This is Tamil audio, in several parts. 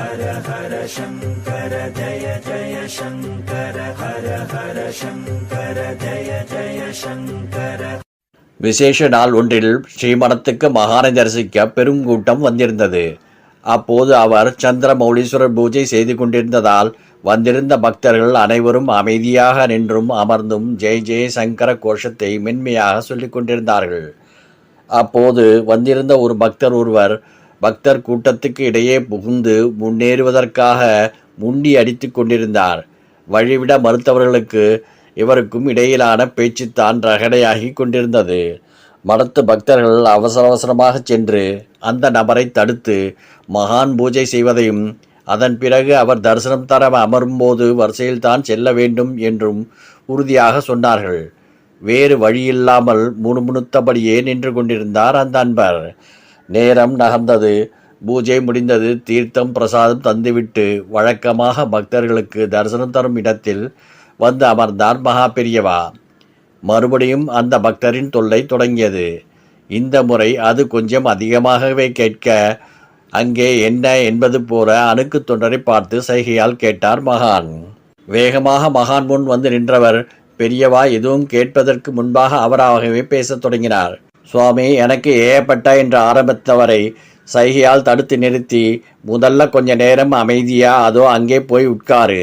ஹர ஹர சங்கர ஜய ஜய சங்கர ஹர ஹர சங்கர ஜய ஜய சங்கர. விசேஷ நாள் ஒன்றில் ஸ்ரீமனத்துக்கு மகானை தரிசிக்க பெருங்கூட்டம் வந்திருந்தது. அப்போது அவர் சந்திரமௌலீஸ்வரர் பூஜை செய்து கொண்டிருந்ததால் வந்திருந்த பக்தர்கள் அனைவரும் அமைதியாக நின்றும் அமர்ந்தும் ஜெய் ஜெய சங்கர கோஷத்தை மென்மையாக சொல்லிக் கொண்டிருந்தார்கள். அப்போது வந்திருந்த ஒரு பக்தர் ஒருவர் பக்தர் கூட்டத்துக்கு இடையே புகுந்து முன்னேறுவதற்காக முண்டி அடித்து கொண்டிருந்தார். வழிவிட மறுத்தவர்களுக்கு இவருக்கும் இடையிலான பேச்சுத்தான் ரகடையாகி கொண்டிருந்தது. மடத்து பக்தர்கள் அவசர அவசரமாக சென்று அந்த நபரை தடுத்து மகான் பூஜை செய்வதையும் அதன் பிறகு அவர் தரிசனம் தர அமரும்போது வரிசையில்தான் செல்ல வேண்டும் என்றும் உறுதியாக சொன்னார்கள். வேறு வழியில்லாமல் முணுமுணுத்தபடியே நின்று கொண்டிருந்தார் அந்த அன்பர். நேரம் நகர்ந்தது. பூஜை முடிந்தது. தீர்த்தம் பிரசாதம் தந்துவிட்டு வழக்கமாக பக்தர்களுக்கு தரிசனம் தரும் இடத்தில் வந்து அமர்ந்தார் மகா பெரியவா. மறுபடியும் அந்த பக்தரின் தொல்லை தொடங்கியது. இந்த முறை அது கொஞ்சம் அதிகமாகவே கேட்க அங்கே என்ன என்பது போல அணுக்கு தொண்டரை பார்த்து சைகையால் கேட்டார் மகான். வேகமாக மகான் முன் வந்து நின்றவர் பெரியவா எதுவும் கேட்பதற்கு முன்பாக அவராகவே பேசத் தொடங்கினார். சுவாமி எனக்கு ஏப்பட்ட என்று ஆரம்பித்தவரை சைகையால் தடுத்து நிறுத்தி முதல்ல கொஞ்ச நேரம் அமைதியா அதோ அங்கே போய் உட்காரு.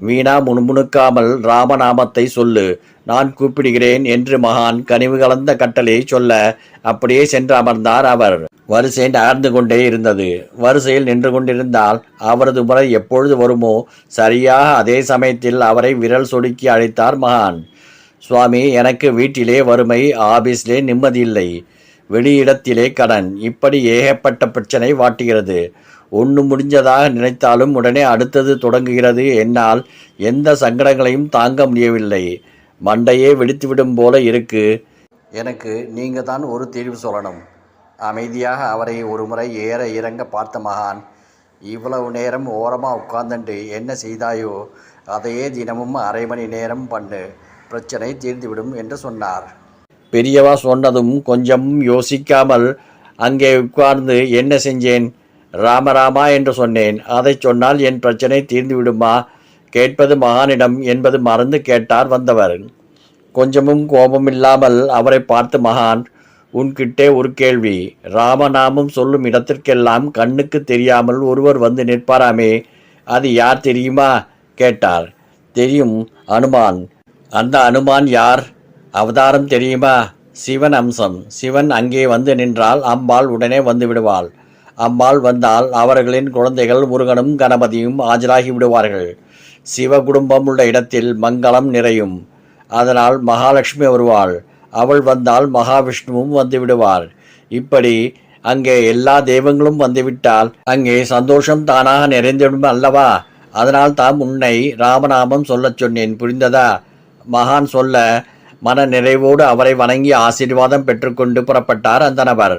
வீணா முணுமுணுக்காமல் ராமநாமத்தை சொல்லு. நான் கூப்பிடுகிறேன் என்று மகான் கனிவு கலந்த கட்டளையை சொல்ல அப்படியே சென்று அமர்ந்தார் அவர். வரிசை நகர்ந்து கொண்டே இருந்தது. வரிசையில் நின்று கொண்டிருந்தால் அவரது முறை எப்பொழுது வருமோ சரியாக அதே சமயத்தில் அவரை விரல் சொடுக்கி அழைத்தார் மகான். சுவாமி எனக்கு வீட்டிலே வறுமை ஆபீஸ்லே நிம்மதியில்லை வெளியிடத்திலே கடன். இப்படி ஏகப்பட்ட பிரச்சனை வாட்டுகிறது. ஒன்று முடிஞ்சதாக நினைத்தாலும் உடனே அடுத்தது தொடங்குகிறது. என்னால் எந்த சங்கடங்களையும் தாங்க முடியவில்லை. மண்டையே வெடித்துவிடும் போல இருக்கு. எனக்கு நீங்கள் தான் ஒரு தீர்வு சொல்லணும். அமைதியாக அவரை ஒரு முறை ஏற இறங்க பார்த்த மகான் இவ்வளவு நேரம் ஓரமாக உட்கார்ந்துட்டு என்ன செய்தாயோ அதையே தினமும் அரை மணி நேரம் பண்ணு. பிரச்சனை தீர்ந்துவிடும் என்று சொன்னார். பெரியவா சொன்னதும் கொஞ்சம் யோசிக்காமல் அங்கே உட்கார்ந்து என்ன செஞ்சேன்? ராமராமா என்று சொன்னேன். அதை சொன்னால் என் பிரச்சனை தீர்ந்து விடுமா கேட்பது மகானிடம் என்பது மறந்து கேட்டார் வந்தவர். கொஞ்சமும் கோபமில்லாமல் அவரை பார்த்து மகான் உன்கிட்டே ஒரு கேள்வி. ராமநாமம் சொல்லும் இடத்திற்கெல்லாம் கண்ணுக்கு தெரியாமல் ஒருவர் வந்து நிற்பாராமே? அது யார் தெரியுமா? கேட்டார். தெரியும் அனுமான். அந்த அனுமான் யார்? அவதாரம் தெரியுமா? சிவன் அம்சம். சிவன் அங்கே வந்து நின்றால் அம்பாள் உடனே வந்து விடுவாள். அம்பாள் வந்தால் அவர்களின் குழந்தைகள் முருகனும் கணபதியும் ஆஜராகி விடுவார்கள். சிவ குடும்பம் உள்ள இடத்தில் மங்களம் நிறையும். அதனால் மகாலட்சுமி வருவாள். அவள் வந்தால் மகாவிஷ்ணுவும் வந்து விடுவார் இப்படி அங்கே எல்லா தெய்வங்களும் வந்துவிட்டால் அங்கே சந்தோஷம் தானாக நிறைந்துவிடும் அல்லவா? அதனால் தாம் உன்னை ராமநாமம் சொல்லச் சொன்னேன். புரிந்ததா? மகான் சொல்ல மன நிறைவோடு அவரை வணங்கி ஆசீர்வாதம் பெற்றுக்கொண்டு புறப்பட்டார் அந்த நபர்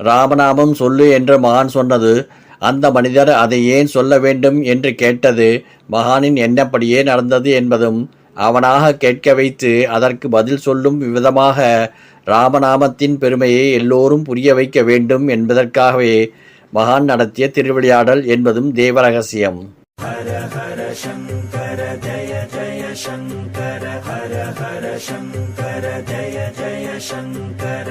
ராமநாமம் சொல்லு என்று மகான் சொன்னது அந்த மனிதர் அதை ஏன் சொல்ல வேண்டும் என்று கேட்டது மகானின் என்னப்படியே நடந்தது என்பதும் அவனாக கேட்க வைத்து அதற்கு பதில் சொல்லும் விதமாக ராமநாமத்தின் பெருமையை எல்லோரும் புரிய வைக்க வேண்டும் என்பதற்காகவே மகான் நடத்திய திருவிளையாடல் என்பதும் தேவரகசியம் ஹர ஹர சங்கர ஜய ஜய சங்கர ஹர ஹர சங்கர ஜய ஜய சங்கர